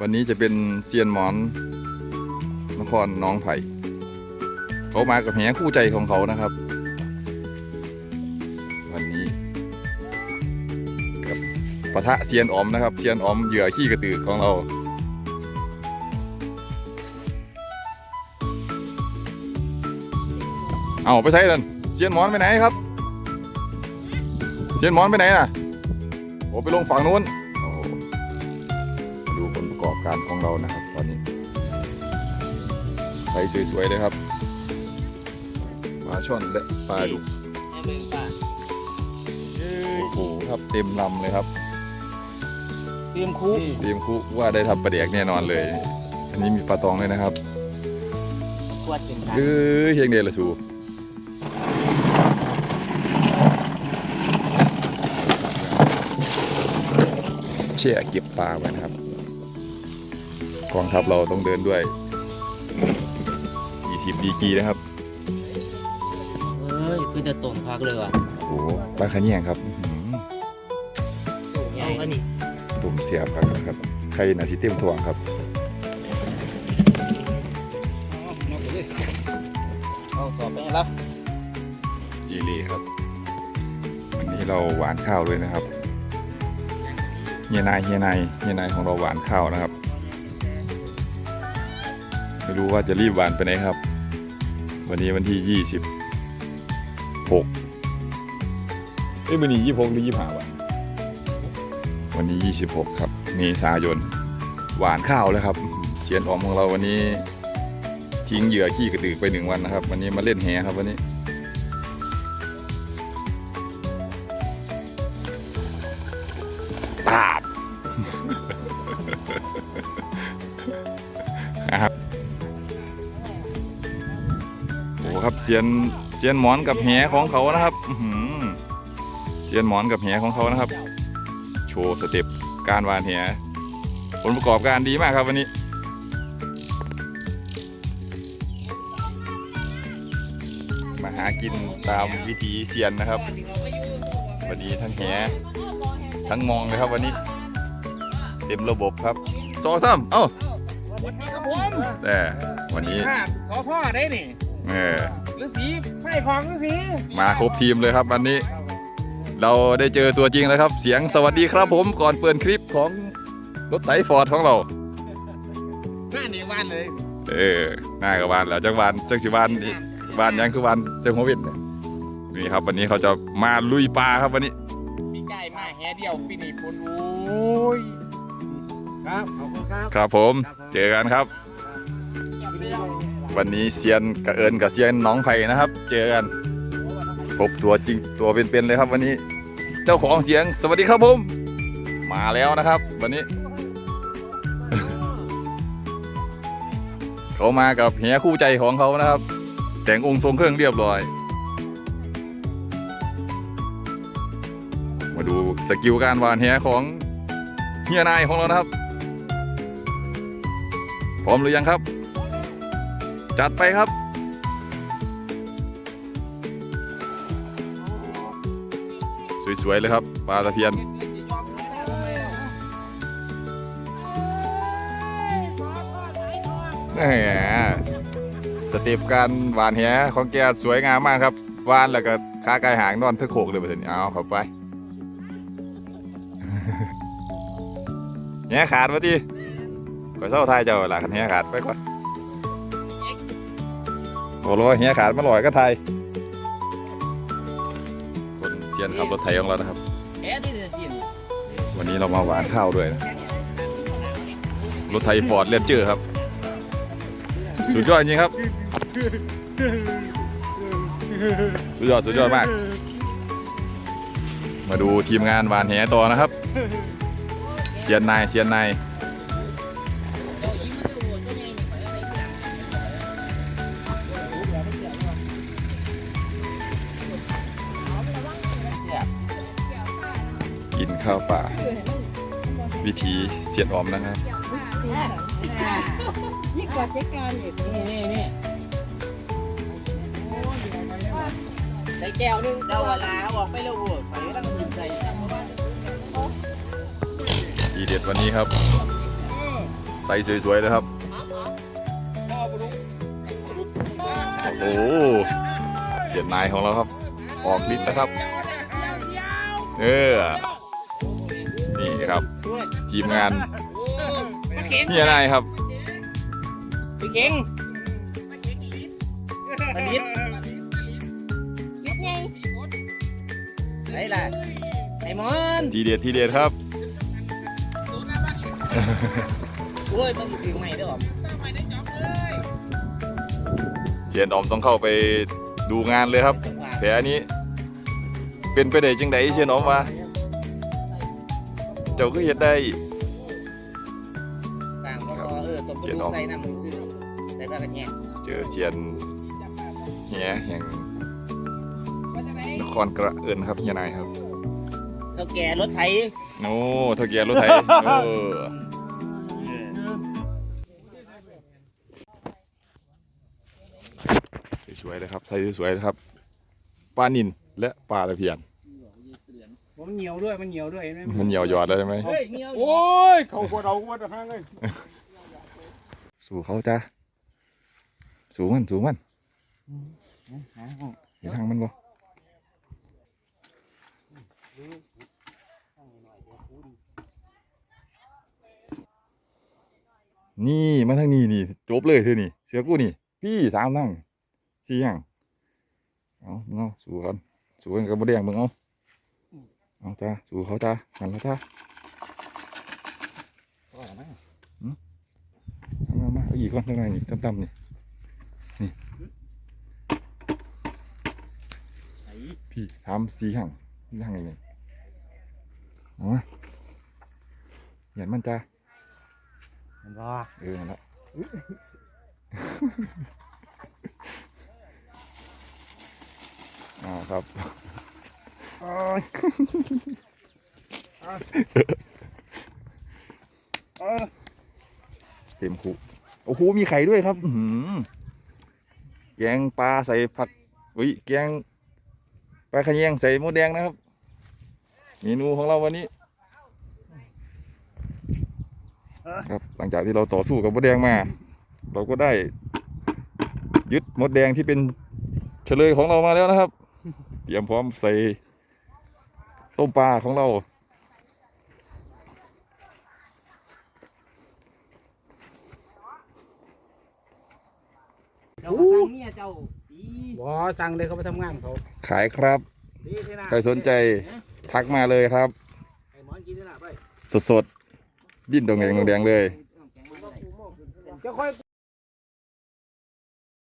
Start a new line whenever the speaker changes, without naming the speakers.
วันนี้จะเป็นเซียนหมอนนครน้องไผ่เขามากับแหคู่ใจของเขานะครับ วันนี้กับปะทะเซียนออมนะครับเซียนออมเหยื่อขี้กระตือของเราเอาไปใช้เลยเซียนหมอนไปไหนครับ เซียนหมอนไปไหนน่ะโอ้ไปลงฝั่งนู้น ผลประกอบการของเรานะครับตอนนี้ใสสวยๆเลยครับปลาช่อนและปลาดุก
ให้มึงป่ะ
โอ้โหครับเต็มลำเลยครับ
เตรียมคุก
เตรียมคุว่าได้ทำปลาเดียกแน่นอนเลย อันนี้มีปลาตองด้วยนะครับ
ขวดเป็นกัน
เออเฮียงเดลสูเชี่ยเก็บปลาไว้นะครับ กองทัพเราต้องเดินด้วย 40ดีกรีนะครับ
เอ้ยคือจะตรงพักเลยว่ะ
โอ้โหปลาขะแยงครับอื้อหือ
ใหญ่ก็นี่
ตุ่มเสียบปลาครับใครนาซิเต็มทวงครับ
เอาต่อไปแล้ว
ยีรีครับ วันนี้เราหวานข้าวด้วยนะครับ เฮียนายเฮียนายเฮียนายของเราหวานข้าวนะครับ ไม่รู้ว่าจะรีบหวานไปไหนครับ วันนี้วันที่ยี่สิบหกเอ้ยวันนี้ยี่หกหรือยี่ห้าวะวันนี้ยี่สิบหกครับเมษายนหวานข้าวแล้วครับเชียนหอมของเราวันนี้ทิ้งเหยื่อขี้กระตือไปหนึ่งวันนะครับ วันนี้มาเล่นแหครับวันนี้ปาดครับ ครับเซียนเซียนหมอนกับแหของเขานะครับอื้อหือเซียนหมอนกับแหของเขานะครับ โชว์สเต็ปการวานแหผลประกอบการดีมากครับวันนี้มาหากินตามวิถีเซียนนะครับ วันนี้ทั้งแหทั้งมองเลยครับวันนี้ เต็มระบบครับสองสามเอ้า
วันนี้ครับผม
แต่วันนี้
ข้าสอพ่อได้นี่
เออ
ฤาษีไพ่ของฤาษี
มาครบทีมเลยครับวันนี้ เราได้เจอตัวจริงแล้วครับ เสียงสวัสดีครับผมก่อนเปิดคลิปของรถไถฟอร์ดของเรา
หน้านี่วันเลย
เออหน้ากับวานแล้วจังหวานจังสิวานอีกวานยังคือวานเจ้าหัวเวินเนี่ยนี่ครับ วันนี้เขาจะมาลุยปลาครับวันนี้
มีไก่มาแห่เดียวปีนี้ปนโอ้ยครับขอบคุณครับ
ครับผม เจอกันครับ วันนี้เซียนกับเอิญกับเซียนน้องไผ่นะครับ เจอกันพบตัวจริงตัวเป็นๆเลยครับ วันนี้เจ้าของเสียงสวัสดีครับผม มาแล้วนะครับ วันนี้ เขามากับเฮียคู่ใจของเขานะครับ แต่งองค์ทรงเครื่องเรียบร้อย มาดูสกิลการวานแหของเฮียนายของเรานะครับ พร้อมหรือยังครับ จัดไปครับ สวย ๆ เลยครับ ปลาตะเพียนแหมสเต็ปการหวานแหของแกสวยงามมากครับหวานแล้วก็ขากายหางนอนเพื่อโขกเลยไปถึงเอาเข้าไปแหขาดมาดิขอเศร้าทายเจ้าหล่ะคันแหขาดไปก่อน โอ้โหแหขาดมาลอยก็ไทย คนเซียนขับรถไทยของเรานะครับ
แอะที่จะกิน
วันนี้เรามาหวานข้าวด้วยนะรถไทยฟอร์ดเรนเจอร์ครับ สุดยอดจริงครับ สุดยอดสุดยอดมาก มาดูทีมงานหวานแหต่อนะครับเซียนนายเซียนนาย กินข้าวป่า วิธีเสียนออมนะครับ
ยิ่งกว่าเจ๊การอีก
นี่นี่นี่ใส่แก้วนึงเดาเวลาออกไปแล้วโว้ยไปแล้วก็กินใส่
ทีเด็ดวันนี้ครับ ใส่สวยๆเลยครับ
พ่อบุรุษ
โอ้โหเสียนนายของเราครับ ออกฤทธิ์แล้วครับ เออ นี่ครับ ทีมงาน
มาเข่ง
เฮียนายครับ
พี่เข่งมาลิด
ยุบไง
ไหนล่ะไอ้มอน
ทีเด็ดทีเด็ดครับ
โอ้ยมันอยู่ที่ไหนเด้อผม
เสียนออมต้องเข้าไปดูงานเลยครับแผลนี้เป็นไปได้จังไดเสียนออมวะ เจ้าก็เฮ็ดได้
ต่างก็รอเออต้ม
เสียน้ง
ใส่น้ำคือใส่ปลากระแยง
เจอเสียนเฮียแห่งนครกระเอินครับเฮียนายครับ
เท่าแก่รถไถ
โอ้เท่าแก่รถไถเออสวยๆเลยครับใส่สวยๆเลยครับปลานินและปลาตะเพียน
ผมเหนียวด้วยมันเหนียวด้วยเห็นไหม
มันเหนียวหยอดแล้วใช่ไหม
เฮ้ยเงี้ยว
โอ้ยเขาขวดเอาขวดห้างเลย
สู่เขาจ้าสู่มันสู่มันเห็นทางมันบ่นี่มาทางนี้นี่จบเลยเธอนี่ เสือกูนี่ พี่สามนั่งสี่ยังเอามึงเอาสู่กันสู่กันกับมดแดงมึงเอา เอาจ้าสู่เขาจ้าหันแล้วจ้าเอามามาเอาอีกก้อนข้างในนี่ต่ำๆนี่นี่พี่สามสี่ห่างนี่ห่างยังไงเอามาเหยียนมันจ้า
มันรอ
เออนั่นละอ่าครับ เต็มคุโอ้โห มีไข่ด้วยครับแกงปลาใส่ผักอุ้ยแกงปลาขยงใส่มดแดงนะครับ เมนูของเราวันนี้ ครับ หลังจากที่เราต่อสู้กับมดแดงมา เราก็ได้ ยึดมดแดงที่เป็นเฉลยของเรามาแล้วนะครับ เตรียมพร้อมใส่ ต้มปลาของเรา
เจ้าก็สั่งเมียเจ้าดี
บ่สั่งเลยเขาไปทำงานเขา
ขายครับ
ดีใช่ไหม
ใครสนใจ ทักมาเลยครับ
ไอ้หมอนกินได้ละไป
สดๆ ดิ้นดงแดงดงแดงเลย
จะค่อย